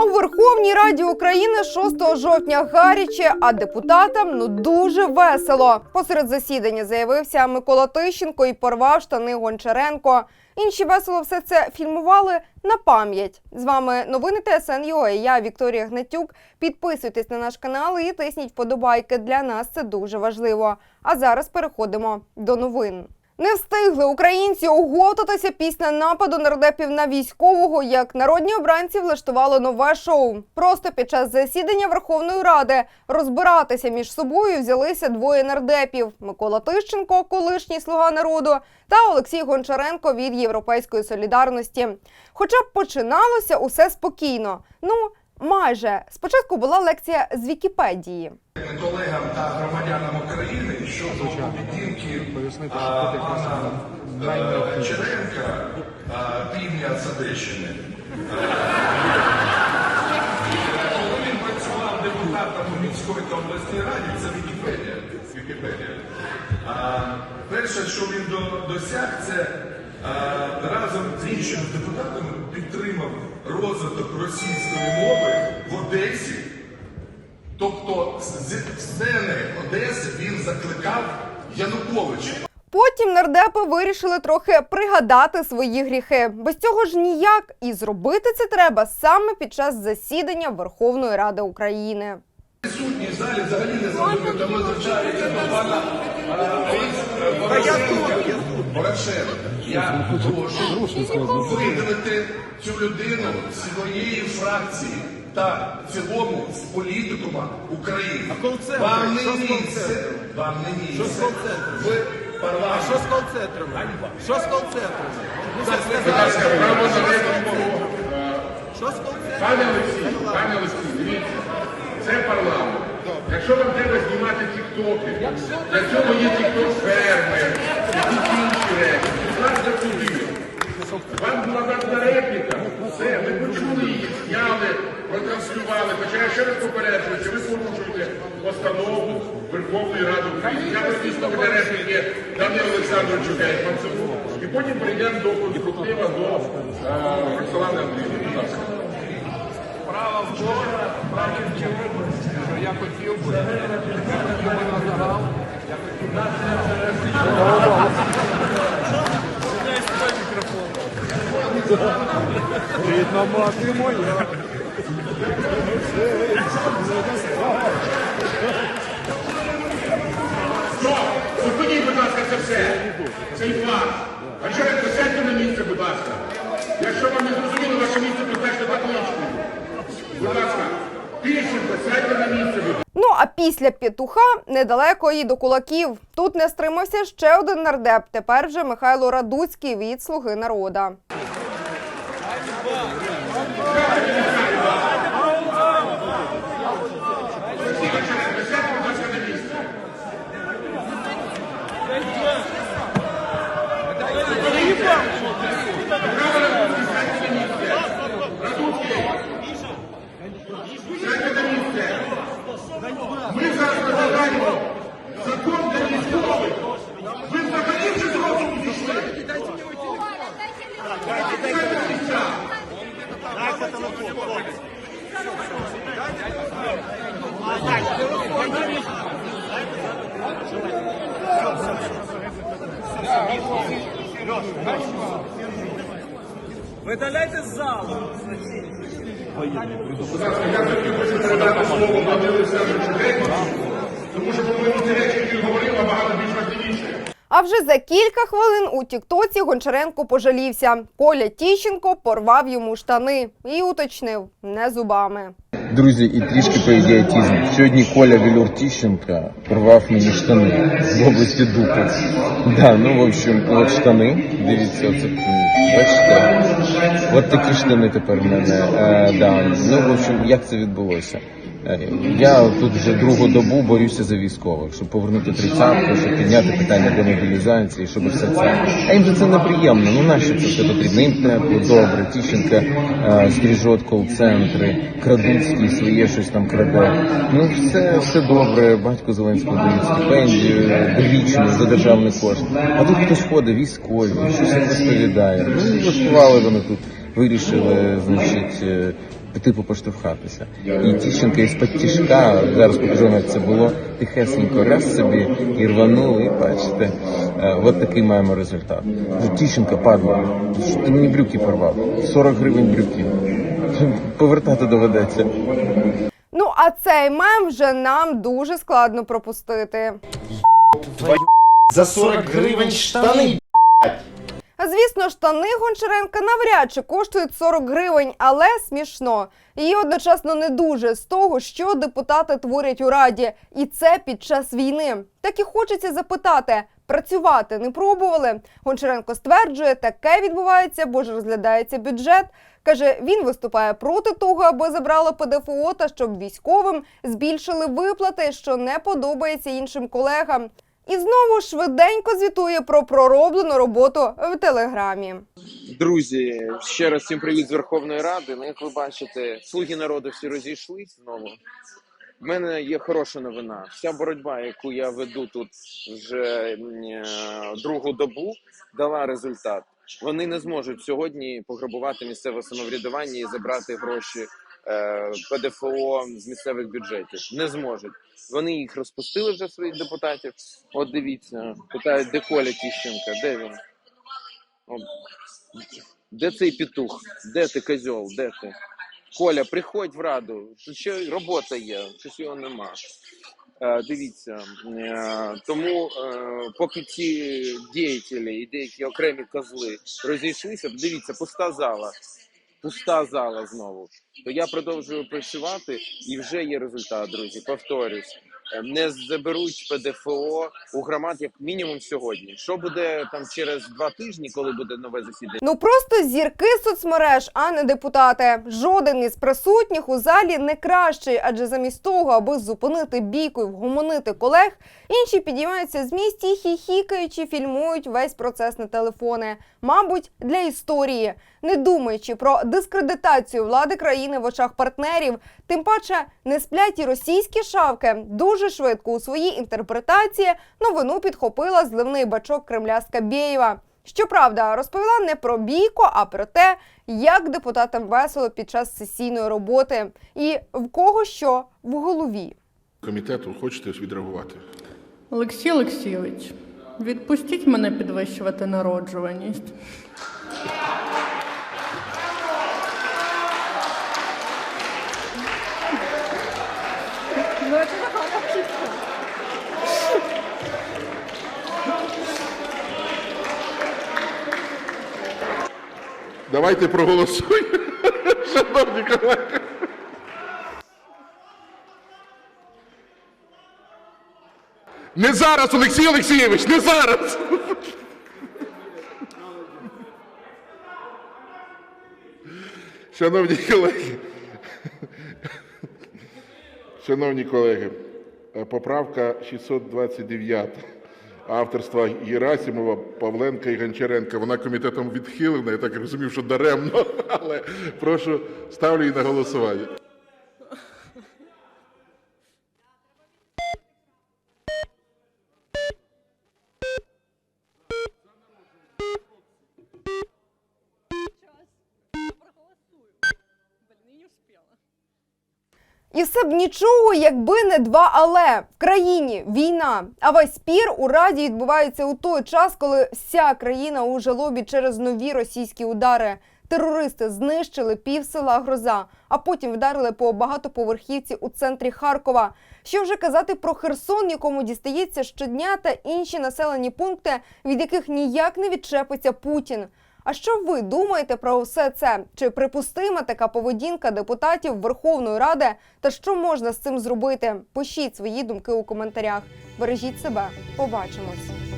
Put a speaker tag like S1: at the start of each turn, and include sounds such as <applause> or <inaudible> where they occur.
S1: А у Верховній Раді України 6 жовтня гаряче, а депутатам ну дуже весело. Посеред засідання заявився Микола Тищенко і порвав штани Гончаренко. Інші весело все це фільмували на пам'ять. З вами новини ТСН.UA. Я Вікторія Гнатюк. Підписуйтесь на наш канал і тисніть вподобайки. Для нас це дуже важливо. А зараз переходимо до новин. Не встигли українці оговтатися після нападу нардепів на військового, як народні обранці влаштували нове шоу. Просто під час засідання Верховної Ради розбиратися між собою взялися двоє нардепів: Микола Тищенко, колишній слуга народу, та Олексій Гончаренко від Європейської солідарності. Хоча б починалося усе спокійно. Ну майже спочатку була лекція з Вікіпедії.
S2: колегам та громадянам України щодо поведінки а, пана е, Черенка, а, півдня Е, Коли він працював депутатом у міської та обласній раді, це Вікіпедія. Вікіпедія. Перше, що він досяг, це разом з іншими депутатами підтримав розвиток російської мови в Одесі. Тобто з сцени Одеси він закликав Януковича.
S1: Потім нардепи вирішили трохи пригадати свої гріхи. Без цього ж ніяк. І зробити це треба саме під час засідання Верховної Ради України.
S2: Присутні в залі взагалі не зрозуміли, тому звичайно до пана а, е, Порошенка. Порошенка. Я прошу видалити цю людину своєї фракції та в цілому з політикума України. Вам не місце, вам не місце в парламенті.
S3: Що з кол-центром? Що з кол-центром?
S2: Будь ласка, право на вимогу.
S3: Що з кол-центром?
S4: Пане Олексій, пане Олексій, дивіться, це парламент. Якщо вам треба знімати тіктоки, для цього є тікток-ферми, і інші речі. Будь ласка, туди. Вам була дана репліка, все, ми почули її, зняли, протранслювали. Хоча я ще раз попереджую, що ви порушуєте Верховної Ради України. Я приніс для репліки Данилу Олександровичу Гетьманцеву. І потім перейдемо до конструктива до е, Роксолани Андріївни. Будь ласка.
S3: Справа в тому, Браківській області, що я хотів би, я хотів би на загал, я хотів би Рідна мати моя.
S4: Це все. Цей план. А що ви сядьте на місце, будь ласка. Якщо вам не зрозуміло ваше місце, позначте табличку. Будь ласка, сядьте на місце, будь
S1: Ну а після петуха недалеко і до кулаків. Тут не стримався ще один нардеп. Тепер вже Михайло Радуцький від Слуги народа.
S4: Сядьте, будь ласка, на місце. Сядьте на місце. Ми зараз розглядаємо закон для військових. Ви взагалі вже з розуму пішли? Сядьте на місця.
S3: Видаляйте з залу.
S4: Я хотів хочу передати слово Владимиру Олександровичу Гетьману, тому що, по-моєму, ті речі, які говорив, набагато більш важливіші.
S1: А вже за кілька хвилин у Тіктоці Гончаренко пожалівся. Коля Тіщенко порвав йому штани і уточнив не зубами.
S5: Друзі, і трішки по ідіотізму. Сьогодні Коля Вілюр Тіщенка порвав мені штани в області дупи. Да, ну в общем, от штани. Дивіться, оце бачите. От такі штани тепер в мене. Е, да. Ну, в общем, як це відбулося? Е, Я тут вже другу добу борюся за військових, щоб повернути тридцятку, щоб підняти питання демобілізації, щоб все це. А їм же це неприємно. Ну нащо це все потрібно? Їм тепло, добре. Тіщенка е, стріжот кол-центри, Крадуцький своє щось там краде. Ну все, все добре. Батько Зеленського дає стипендію довічно за державний кошт. А тут хтось ходить, військові, щось розповідає. Ну вони тут. Вирішили, значить, е, типу поштовхатися. І Тіщенка із-під тішка, зараз покажу, як це було, тихесенько раз собі і рванули, і бачите, е, от такий маємо результат. Ну, Тіщенка падла, ти мені брюки порвав, 40 гривень брюки. Повертати доведеться.
S1: Ну а цей мем вже нам дуже складно пропустити.
S6: За 40 гривень штани.
S1: А звісно, штани Гончаренка навряд чи коштують 40 гривень, але смішно. І одночасно не дуже з того, що депутати творять у раді, і це під час війни. Так і хочеться запитати. Працювати не пробували. Гончаренко стверджує, таке відбувається, бо ж розглядається бюджет. Каже, він виступає проти того, аби забрали ПДФО та щоб військовим збільшили виплати, що не подобається іншим колегам. І знову швиденько звітує про пророблену роботу в телеграмі.
S7: Друзі, ще раз всім привіт з Верховної Ради. Ну, як ви бачите, слуги народу всі розійшлись знову. В мене є хороша новина. Вся боротьба, яку я веду тут вже е, другу добу, дала результат. Вони не зможуть сьогодні пограбувати місцеве самоврядування і забрати гроші ПДФО з місцевих бюджетів. Не зможуть. Вони їх розпустили вже своїх депутатів. От дивіться, питають, де Коля Тіщенка, де він? О, де цей петух? Де ти козьол? Де ти? Коля, приходь в раду. Ще робота є, щось його нема. Е, дивіться, е, тому е, поки ці діятелі і деякі окремі козли розійшлися, дивіться, пуста зала. Пуста зала знову. То я продовжую працювати і вже є результат, друзі. Повторюсь. Е, Не заберуть ПДФО у громад як мінімум сьогодні. Що буде там через два тижні, коли буде нове засідання?
S1: Ну просто зірки соцмереж, а не депутати. Жоден із присутніх у залі не кращий, адже замість того, аби зупинити бійку і вгомонити колег, інші підіймаються з місць і хіхікаючи, фільмують весь процес на телефони. Мабуть, для історії, не думаючи про дискредитацію влади країни в очах партнерів, тим паче не сплять і російські шавки. Дуже швидко у своїй інтерпретації новину підхопила зливний бачок Кремля Скабєєва. Щоправда, розповіла не про бійку, а про те, як депутатам весело під час сесійної роботи і в кого що в голові.
S4: Комітету хочете відреагувати?
S8: Олексій Олексійович, відпустіть мене підвищувати народжуваність.
S4: Давайте проголосуємо, <laughs> шановні колеги. Не зараз, Олексій Олексійович, не зараз. Шановні колеги, шановні колеги, поправка 629 авторства Герасимова, Павленка і Гончаренка. Вона комітетом відхилена, я так розумів, що даремно, але прошу ставлю її на голосування.
S1: І все б нічого, якби не два але в країні війна. А весь спір у раді відбувається у той час, коли вся країна у жалобі через нові російські удари. Терористи знищили пів села Гроза, а потім вдарили по багатоповерхівці у центрі Харкова. Що вже казати про Херсон, якому дістається щодня, та інші населені пункти, від яких ніяк не відчепиться Путін. А що ви думаєте про все це? Чи припустима така поведінка депутатів Верховної Ради? Та що можна з цим зробити? Пишіть свої думки у коментарях. Бережіть себе. Побачимось.